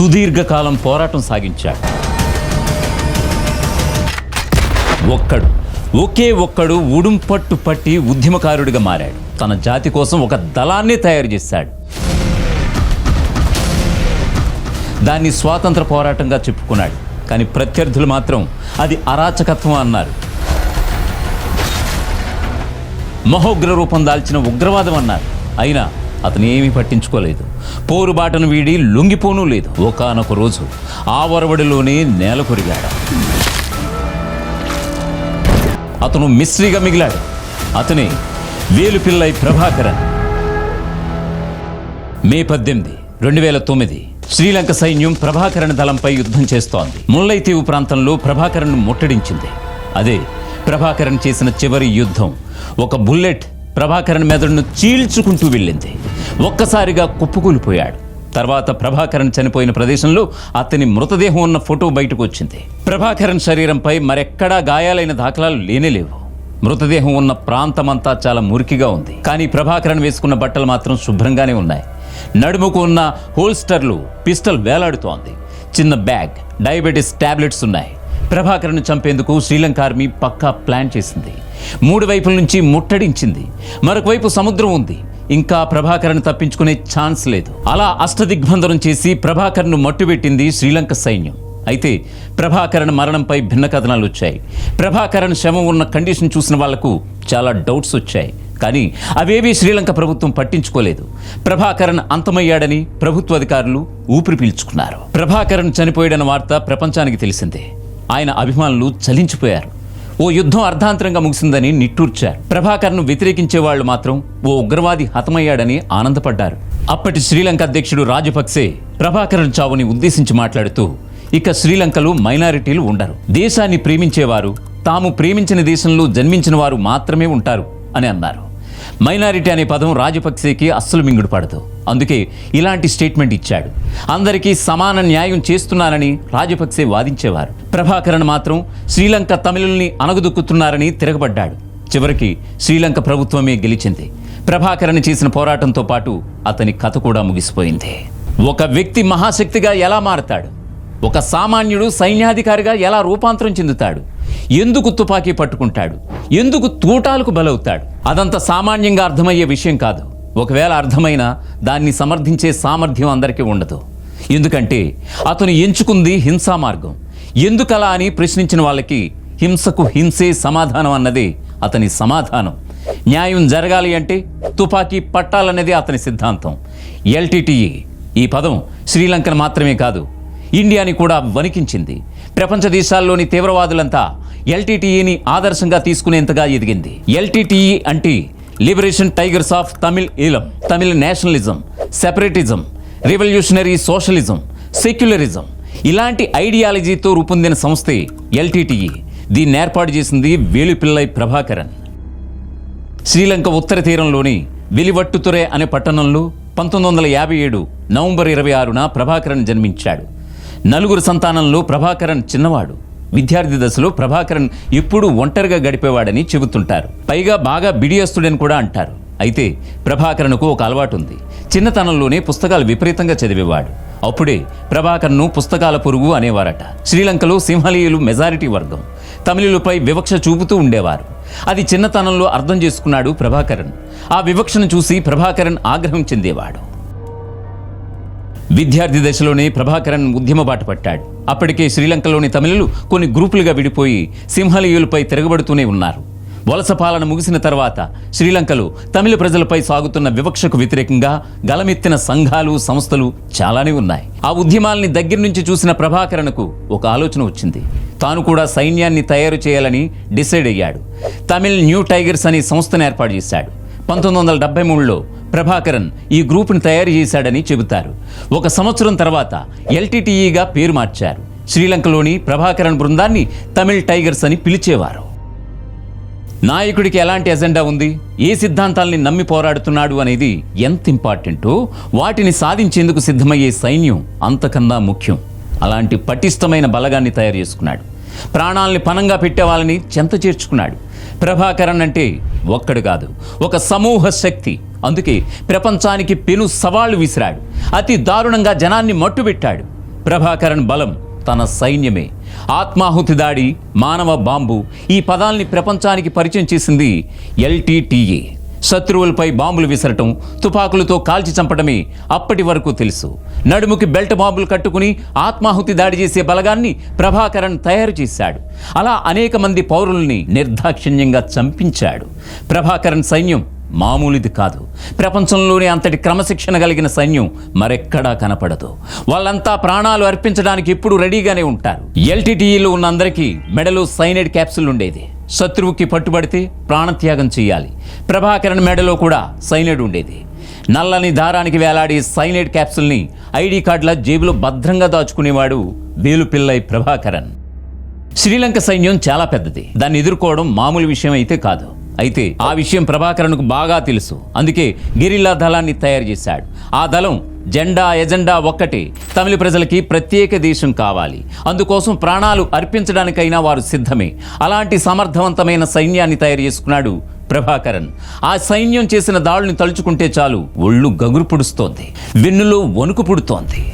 సుదీర్ఘకాలం పోరాటం సాగించాడు. ఒక్కడు ఒకే ఒక్కడు ఉడుంపట్టు పట్టి ఉద్యమకారుడిగా మారాడు. తన జాతి కోసం ఒక దళాన్ని తయారు చేశాడు. దాన్ని స్వాతంత్ర పోరాటంగా చెప్పుకున్నాడు. కానీ ప్రత్యర్థులు మాత్రం అది అరాచకత్వం అన్నారు. మహోగ్ర రూపం దాల్చిన ఉగ్రవాదం అన్నారు. అయినా అతను ఏమీ పట్టించుకోలేదు పోరుబాటను వీడి లొంగిపోనూ లేదు. ఒకానొక రోజు ఆ వరవడిలోనే నేల కొరిగాడు. అతను మిస్త్రీగా మిగిలాడు. అతనే వేలుపిల్లై ప్రభాకరన్. మే పద్దెనిమిది రెండు వేల తొమ్మిది శ్రీలంక సైన్యం ప్రభాకరన్ దళంపై యుద్ధం చేస్తోంది. ముల్లైతీవు ప్రాంతంలో ప్రభాకరన్ ముట్టడించింది. అదే ప్రభాకరన్ చేసిన చివరి యుద్ధం. ఒక బుల్లెట్ ప్రభాకరన్ మెదడును చీల్చుకుంటూ వెళ్ళింది. ఒక్కసారిగా కుప్పకూలిపోయాడు. తర్వాత ప్రభాకరన్ చనిపోయిన ప్రదేశంలో అతని మృతదేహం ఉన్న ఫోటో బయటకు వచ్చింది. ప్రభాకరన్ శరీరంపై మరెక్కడా గాయాలైన దాఖలాలు లేనేలేవు మృతదేహం ఉన్న ప్రాంతమంతా చాలా మురికిగా ఉంది. కానీ ప్రభాకరన్ వేసుకున్న బట్టలు మాత్రం శుభ్రంగానే ఉన్నాయి. నడుముకు ఉన్న హోల్స్టర్లు పిస్టల్ వేలాడుతోంది. చిన్న బ్యాగ్ డయాబెటిస్ టాబ్లెట్స్ ఉన్నాయి. ప్రభాకర్ను చంపేందుకు శ్రీలంక ఆర్మీ పక్కా ప్లాన్ చేసింది. మూడు వైపుల నుంచి ముట్టడించింది. మరొకవైపు సముద్రం ఉంది. ఇంకా ప్రభాకర్ను తప్పించుకునే ఛాన్స్ లేదు. అలా అష్టదిగ్బంధనం చేసి ప్రభాకర్ను మట్టుబెట్టింది శ్రీలంక సైన్యం. అయితే ప్రభాకరణ్ మరణంపై భిన్న కథనాలు వచ్చాయి. ప్రభాకరణ్ శవం ఉన్న కండిషన్ చూసిన వాళ్ళకు చాలా డౌట్స్ వచ్చాయి. కానీ అవేవీ శ్రీలంక ప్రభుత్వం పట్టించుకోలేదు. ప్రభాకరన్ అంతమయ్యాడని ప్రభుత్వ అధికారులు ఊపిరి పీల్చుకున్నారు. ప్రభాకరన్ చనిపోయాడన్న వార్త ప్రపంచానికి తెలిసిందే. ఆయన అభిమానులు చలించిపోయారు. ఓ యుద్ధం అర్ధాంతరంగా ముగిసిందని నిట్టూర్చారు ప్రభాకర్ను వ్యతిరేకించే వాళ్ళు మాత్రం ఓ ఉగ్రవాది హతమయ్యాడని ఆనందపడ్డారు. అప్పటి శ్రీలంక అధ్యక్షుడు రాజపక్సే ప్రభాకరన్ చావుని ఉద్దేశించి మాట్లాడుతూ ఇక శ్రీలంకలో మైనారిటీలు ఉండరు. దేశాన్ని ప్రేమించేవారు తాము ప్రేమించిన దేశంలో జన్మించిన వారు మాత్రమే ఉంటారు అని అన్నారు. మైనారిటీ అనే పదం రాజపక్సేకి అస్సలు మింగుడు పడదు. అందుకే ఇలాంటి స్టేట్మెంట్ ఇచ్చాడు. అందరికీ సమాన న్యాయం చేస్తున్నారని రాజపక్సే వాదించేవారు. ప్రభాకరన్ మాత్రం శ్రీలంక తమిళుల్ని అనగదొక్కుతున్నారని తిరగబడ్డాడు. చివరికి శ్రీలంక ప్రభుత్వమే గెలిచింది. ప్రభాకరన్ చేసిన పోరాటంతో పాటు అతని కథ కూడా ముగిసిపోయింది. ఒక వ్యక్తి మహాశక్తిగా ఎలా మారతాడు? ఒక సామాన్యుడు సైన్యాధికారిగా ఎలా రూపాంతరం చెందుతాడు? ఎందుకు తుపాకీ పట్టుకుంటాడు? ఎందుకు తూటాలకు బలవుతాడు? అదంత సామాన్యంగా అర్థమయ్యే విషయం కాదు. ఒకవేళ అర్థమైనా దాన్ని సమర్థించే సామర్థ్యం అందరికీ ఉండదు. ఎందుకంటే అతను ఎంచుకుంది హింసా మార్గం. ఎందుకలా అని ప్రశ్నించిన వాళ్ళకి హింసకు హింసే సమాధానం అన్నది అతని సమాధానం. న్యాయం జరగాలి అంటే తుపాకీ పట్టాలన్నది అతని సిద్ధాంతం. ఎల్టీటీఈ ఈ పదం శ్రీలంకను మాత్రమే కాదు ఇండియాని కూడా వణికించింది. ప్రపంచ దేశాల్లోని తీవ్రవాదులంతా ఎల్టీటీఈని ఆదర్శంగా తీసుకునేంతగా ఎదిగింది. ఎల్టీటీఈ అంటే liberation tigers of Tamil Eelam Tamil nationalism separatism revolutionary socialism secularism ఇలాంటి ఐడియాలజీతో రూపొందిన సంస్థే ఎల్టీటీఈ. దీన్ని ఏర్పాటు చేసింది వేలుపిల్లై ప్రభాకరన్. శ్రీలంక ఉత్తర తీరంలోని వెలివట్టుతురే అనే పట్టణంలో పంతొమ్మిది వందల యాభై ఏడు నవంబర్ ఇరవై ఆరున ప్రభాకరన్ జన్మించాడు. నలుగురు సంతానంలో ప్రభాకరన్ చిన్నవాడు. విద్యార్థి దశలో ప్రభాకరన్ ఎప్పుడూ ఒంటరిగా గడిపేవాడని చెబుతుంటారు. పైగా బాగా బిడియస్తుడని కూడా అంటారు. అయితే ప్రభాకరన్కు ఒక అలవాటు ఉంది చిన్నతనంలోనే పుస్తకాలు విపరీతంగా చదివేవాడు. అప్పుడే ప్రభాకర్ను పుస్తకాల పురుగు అనేవారట. శ్రీలంకలో సింహలీయులు మెజారిటీ వర్గం. తమిళులపై వివక్ష చూపుతూ ఉండేవారు. అది చిన్నతనంలో అర్థం చేసుకున్నాడు ప్రభాకరన్. ఆ వివక్షను చూసి ప్రభాకరన్ ఆగ్రహం చెందేవాడు. విద్యార్థి దశలోనే ప్రభాకరన్ ఉద్యమ బాట పట్టాడు. అప్పటికే శ్రీలంకలోని తమిళులు కొన్ని గ్రూపులుగా విడిపోయి సింహలీయులపై తిరగబడుతూనే ఉన్నారు. వలస పాలన ముగిసిన తర్వాత శ్రీలంకలో తమిళ ప్రజలపై సాగుతున్న వివక్షకు వ్యతిరేకంగా గలమెత్తిన సంఘాలు సంస్థలు చాలానే ఉన్నాయి. ఆ ఉద్యమాల్ని దగ్గర నుంచి చూసిన ప్రభాకరన్కు ఒక ఆలోచన వచ్చింది. తాను కూడా సైన్యాన్ని తయారు చేయాలని డిసైడ్ అయ్యాడు. తమిళ్ న్యూ టైగర్స్ అనే సంస్థను ఏర్పాటు చేశాడు. పంతొమ్మిది వందల డెబ్బై మూడులో ప్రభాకరన్ ఈ గ్రూప్ను తయారు చేశాడని చెబుతారు. ఒక సంవత్సరం తర్వాత ఎల్టీటీఈగా పేరు మార్చారు. శ్రీలంకలోని ప్రభాకరన్ బృందాన్ని తమిళ్ టైగర్స్ అని పిలిచేవారు. నాయకుడికి ఎలాంటి ఎజెండా ఉంది? ఏ సిద్ధాంతాల్ని నమ్మి పోరాడుతున్నాడు అనేది ఎంత ఇంపార్టెంటో వాటిని సాధించేందుకు సిద్ధమయ్యే సైన్యం అంతకన్నా ముఖ్యం. అలాంటి పటిష్టమైన బలగాన్ని తయారు చేసుకున్నాడు. ప్రాణాల్ని పనంగా పెట్టే వాళ్ళని చెంత చేర్చుకున్నాడు. ప్రభాకరన్ అంటే ఒక్కడు కాదు ఒక సమూహ శక్తి. అందుకే ప్రపంచానికి పెను సవాళ్ళు విసిరాడు. అతి దారుణంగా జనాన్ని మట్టుబెట్టాడు. ప్రభాకరన్ బలం తన సైన్యమే. ఆత్మాహుతి దాడి మానవ బాంబు ఈ పదాల్ని ప్రపంచానికి పరిచయం చేసింది ఎల్టీటీఏ శత్రువులపై బాంబులు విసరటం తుపాకులతో కాల్చి చంపడమే అప్పటి వరకు తెలుసు. నడుముకి బెల్ట్ బాంబులు కట్టుకుని ఆత్మాహుతి దాడి చేసే బలగాన్ని ప్రభాకరన్ తయారు చేశాడు. అలా అనేక మంది పౌరుల్ని నిర్దాక్షిణ్యంగా చంపించాడు. ప్రభాకరన్ సైన్యం మామూలుది కాదు. ప్రపంచంలోనే అంతటి క్రమశిక్షణ కలిగిన సైన్యం మరెక్కడా కనపడదు. వాళ్ళంతా ప్రాణాలు అర్పించడానికి ఎప్పుడు రెడీగానే ఉంటారు. ఎల్టీటీఈలో ఉన్న అందరికీ మెడలో సైనైడ్ క్యాప్సుల్ ఉండేది. శత్రువుకి పట్టుబడితే ప్రాణత్యాగం చేయాలి ప్రభాకరన్ మెడలో కూడా సైనైడ్ ఉండేది. నల్లని దారానికి వేలాడి సైనైడ్ క్యాప్సుల్ని ఐడి కార్డుల జేబులో భద్రంగా దాచుకునేవాడు వేలుపిల్లై ప్రభాకరన్. శ్రీలంక సైన్యం చాలా పెద్దది. దాన్ని ఎదుర్కోవడం మామూలు విషయం అయితే కాదు. అయితే ఆ విషయం ప్రభాకరన్కు బాగా తెలుసు. అందుకే గెరిల్లా దళాన్ని తయారు చేశాడు. ఆ దళం జెండా ఎజెండా ఒక్కటే. తమిళ ప్రజలకి ప్రత్యేక దేశం కావాలి. అందుకోసం ప్రాణాలు అర్పించడానికైనా వారు సిద్ధమే. అలాంటి సమర్థవంతమైన సైన్యాన్ని తయారు చేసుకున్నాడు ప్రభాకరన్. ఆ సైన్యం చేసిన దాడుల్ని తలుచుకుంటే చాలు ఒళ్ళు గగురు పుడుస్తోంది. వెన్నులో వణుకు పుడుతోంది.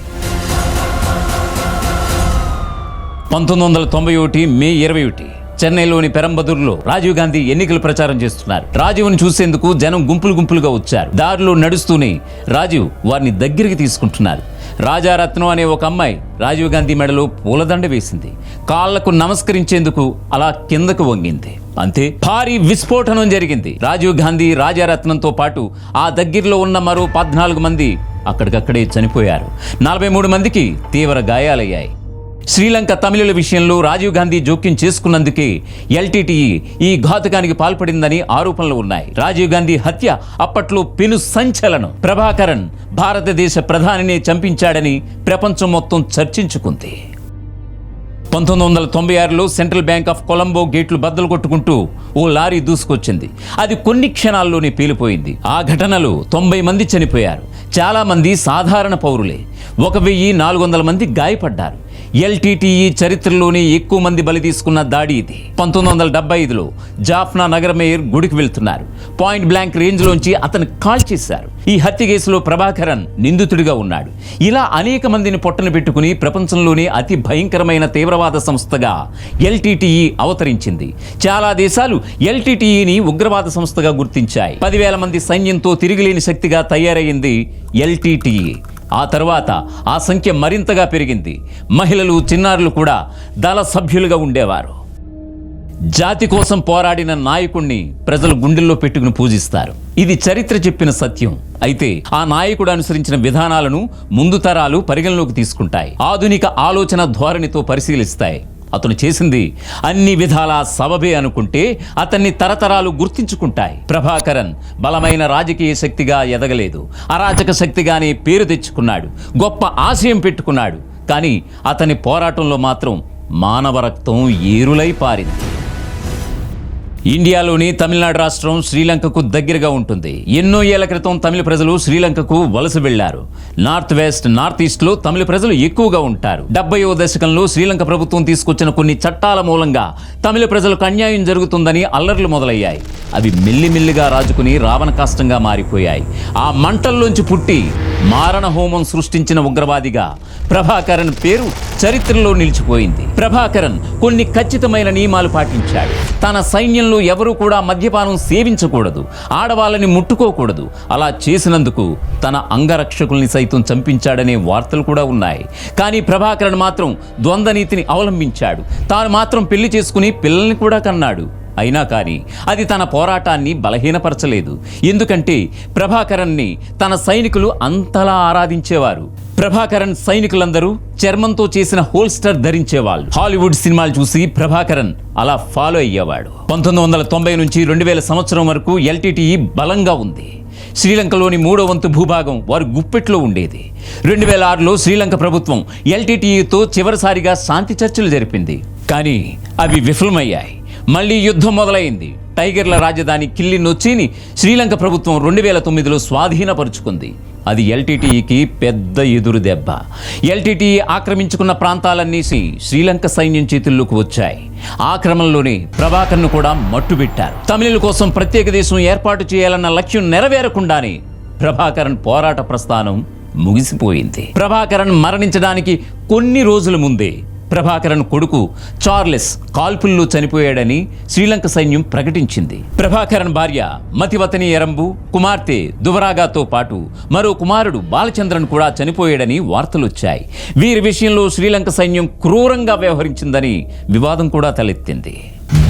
పంతొమ్మిది వందల తొంభై ఒకటి మే ఇరవై ఒకటి. చెన్నైలోని పెరంబదూరులో రాజీవ్ గాంధీ ఎన్నికల ప్రచారం చేస్తున్నారు. రాజీవ్ని చూసేందుకు జనం గుంపులు గుంపులుగా వచ్చారు. దారిలో నడుస్తూనే రాజీవ్ వారిని దగ్గరికి తీసుకుంటున్నారు. రాజారత్నం అనే ఒక అమ్మాయి రాజీవ్ గాంధీ మెడలో పూలదండ వేసింది. కాళ్ళకు నమస్కరించేందుకు అలా కిందకు వంగింది. అంతే భారీ విస్ఫోటనం జరిగింది. రాజీవ్ గాంధీ రాజారత్నంతో పాటు ఆ దగ్గరలో ఉన్న మరో పద్నాలుగు మంది అక్కడికక్కడే చనిపోయారు. నలభై మూడు మందికి తీవ్ర గాయాలయ్యాయి. శ్రీలంక తమిళుల విషయంలో రాజీవ్ గాంధీ జోక్యం చేసుకున్నందుకే ఎల్టీటీఈ ఈ ఘాతుకానికి పాల్పడిందని ఆరోపణలు ఉన్నాయి. రాజీవ్ గాంధీ హత్య అప్పట్లో పెను సంచలనం. ప్రభాకరన్ భారతదేశ ప్రధానినే చంపించాడని ప్రపంచం మొత్తం చర్చించుకుంది. పంతొమ్మిది వందల తొంభై ఆరులో సెంట్రల్ బ్యాంక్ ఆఫ్ కొలంబో గేట్లు బద్దలు కొట్టుకుంటూ ఓ లారీ దూసుకొచ్చింది. అది కొన్ని క్షణాల్లోనే పేలిపోయింది. ఆ ఘటనలో తొంభై మంది చనిపోయారు. చాలామంది సాధారణ పౌరులే. ఒక వెయ్యి నాలుగు వందల మంది గాయపడ్డారు. ఎల్టీటీఈ చరిత్రలోనే ఎక్కువ మంది బలి తీసుకున్న దాడి ఇది. పంతొమ్మిది వందల డెబ్బై ఐదులో జాఫ్నా నగర మేయర్ గుడికి వెళ్తున్నారు. పాయింట్ బ్లాంక్ రేంజ్ లోంచి అతను కాల్ చేశారు. ఈ హత్య కేసులో ప్రభాకరన్ నిందితుడిగా ఉన్నాడు. ఇలా అనేక మందిని పొట్టన పెట్టుకుని ప్రపంచంలోనే అతి భయంకరమైన తీవ్రవాద సంస్థగా ఎల్టీటీఈ అవతరించింది. చాలా దేశాలు ఎల్టీటీఈని ఉగ్రవాద సంస్థగా గుర్తించాయి. పదివేల మంది సైన్యంతో తిరిగిలేని శక్తిగా తయారైంది ఎల్టీటీఈ. ఆ తర్వాత ఆ సంఖ్య మరింతగా పెరిగింది. మహిళలు చిన్నారులు కూడా దళ సభ్యులుగా ఉండేవారు. జాతి కోసం పోరాడిన నాయకుణ్ణి ప్రజలు గుండెల్లో పెట్టుకుని పూజిస్తారు. ఇది చరిత్ర చెప్పిన సత్యం. అయితే ఆ నాయకుడు అనుసరించిన విధానాలను ముందు తరాలు పరిగణలోకి తీసుకుంటాయి. ఆధునిక ఆలోచన ధోరణితో పరిశీలిస్తాయి. అతను చేసింది అన్ని విధాల సబబే అనుకుంటే అతన్ని తరతరాలు గుర్తించుకుంటాయి. ప్రభాకరన్ బలమైన రాజకీయ శక్తిగా ఎదగలేదు. అరాచక శక్తిగానే పేరు తెచ్చుకున్నాడు. గొప్ప ఆశయం పెట్టుకున్నాడు. కానీ అతని పోరాటంలో మాత్రం మానవ రక్తం ఏరులై పారింది. ఇండియాలోని తమిళనాడు రాష్ట్రం శ్రీలంకకు దగ్గరగా ఉంటుంది. ఎన్నో ఏళ్ళ క్రితం తమిళ ప్రజలు శ్రీలంకకు వలస వెళ్ళారు నార్త్ వెస్ట్ నార్త్ ఈస్ట్లో తమిళ ప్రజలు ఎక్కువగా ఉంటారు. డెబ్బయో దశకంలో శ్రీలంక ప్రభుత్వం తీసుకొచ్చిన కొన్ని చట్టాల మూలంగా తమిళ ప్రజలకు అన్యాయం జరుగుతుందని అల్లర్లు మొదలయ్యాయి. అవి మెల్లిమెల్లిగా రాజుకుని రావణ కాష్టంగా మారిపోయాయి. ఆ మంటల్లోంచి పుట్టి మారణ హోమం సృష్టించిన ఉగ్రవాదిగా ప్రభాకరన్ పేరు చరిత్రలో నిలిచిపోయింది. ప్రభాకరన్ కొన్ని ఖచ్చితమైన నియమాలు పాటించాడు. తన సైన్యంలో ఎవరూ కూడా మద్యపానం సేవించకూడదు. ఆడవాళ్ళని ముట్టుకోకూడదు. అలా చేసినందుకు తన అంగరక్షకుల్ని సైతం చంపించాడనే వార్తలు కూడా ఉన్నాయి. కానీ ప్రభాకరన్ మాత్రం ద్వంద్వనీతిని అవలంబించాడు. తాను మాత్రం పెళ్ళి చేసుకుని పిల్లల్ని కూడా కన్నాడు. అయినా కానీ అది తన పోరాటాన్ని బలహీనపరచలేదు. ఎందుకంటే ప్రభాకరన్ని తన సైనికులు అంతలా ఆరాధించేవారు. ప్రభాకరన్ సైనికులందరూ చర్మంతో చేసిన హోల్స్టర్ ధరించేవాళ్ళు. హాలీవుడ్ సినిమాలు చూసి ప్రభాకరన్ అలా ఫాలో అయ్యేవాడు. పంతొమ్మిది వందల తొంభై నుంచి రెండు వేల సంవత్సరం వరకు ఎల్టీటీఈ బలంగా ఉంది. శ్రీలంకలోని మూడో వంతు భూభాగం వారి గుప్పెట్లో ఉండేది. రెండు వేల ఆరులో శ్రీలంక ప్రభుత్వం ఎల్టీటీఈతో చివరిసారిగా శాంతి చర్చలు జరిపింది. కానీ అవి విఫలమయ్యాయి. మళ్ళీ యుద్ధం మొదలైంది. టైగర్ల రాజధాని కిల్లి నొచ్చిని శ్రీలంక ప్రభుత్వం రెండు వేల తొమ్మిదిలో స్వాధీనపరుచుకుంది. అది ఎల్టీటీఈకి పెద్ద ఎదురు దెబ్బ. ఎల్టీటీఈ ఆక్రమించుకున్న ప్రాంతాలన్నీసి శ్రీలంక సైన్యం చేతుల్లోకి వచ్చాయి. ఆ క్రమంలోనే ప్రభాకర్ను కూడా మట్టుబెట్టారు. తమిళుల కోసం ప్రత్యేక దేశం ఏర్పాటు చేయాలన్న లక్ష్యం నెరవేరకుండానే ప్రభాకరన్ పోరాట ప్రస్థానం ముగిసిపోయింది. ప్రభాకరన్ మరణించడానికి కొన్ని రోజుల ముందే ప్రభాకరన్ కొడుకు చార్లెస్ కాల్పుల్లో చనిపోయాడని శ్రీలంక సైన్యం ప్రకటించింది. ప్రభాకరన్ భార్య మతివతని ఎరంబు కుమార్తె దువరాగాతో పాటు మరో కుమారుడు బాలచంద్రన్ కూడా చనిపోయాడని వార్తలొచ్చాయి. వీరి విషయంలో శ్రీలంక సైన్యం క్రూరంగా వ్యవహరించిందని వివాదం కూడా తలెత్తింది.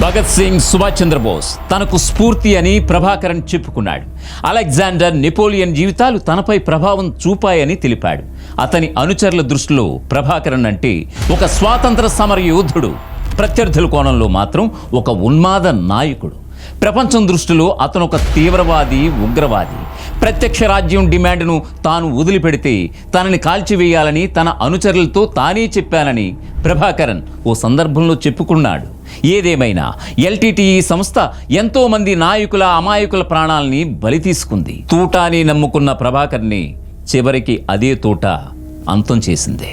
భగత్ సింగ్ సుభాష్ చంద్రబోస్ తనకు స్ఫూర్తి అని ప్రభాకరన్ చెప్పుకున్నాడు. అలెగ్జాండర్ నెపోలియన్ జీవితాలు తనపై ప్రభావం చూపాయని తెలిపాడు. అతని అనుచరుల దృష్టిలో ప్రభాకరన్ అంటే ఒక స్వాతంత్ర సమర యోధుడు ప్రత్యర్థుల కోణంలో మాత్రం ఒక ఉన్మాద నాయకుడు. ప్రపంచం దృష్టిలో అతను ఒక తీవ్రవాది ఉగ్రవాది. ప్రత్యక్ష రాజ్యం డిమాండ్ను తాను వదిలిపెడితే తనని కాల్చివేయాలని తన అనుచరులతో తానే చెప్పానని ప్రభాకరన్ ఓ సందర్భంలో చెప్పుకున్నాడు. ఏదేమైనా ఎల్టీటీఈ సంస్థ ఎంతోమంది నాయకుల అమాయకుల ప్రాణాల్ని బలి తీసుకుంది. తూటాని నమ్ముకున్న ప్రభాకర్ని చివరికి అదే తోట అంతం చేసింది.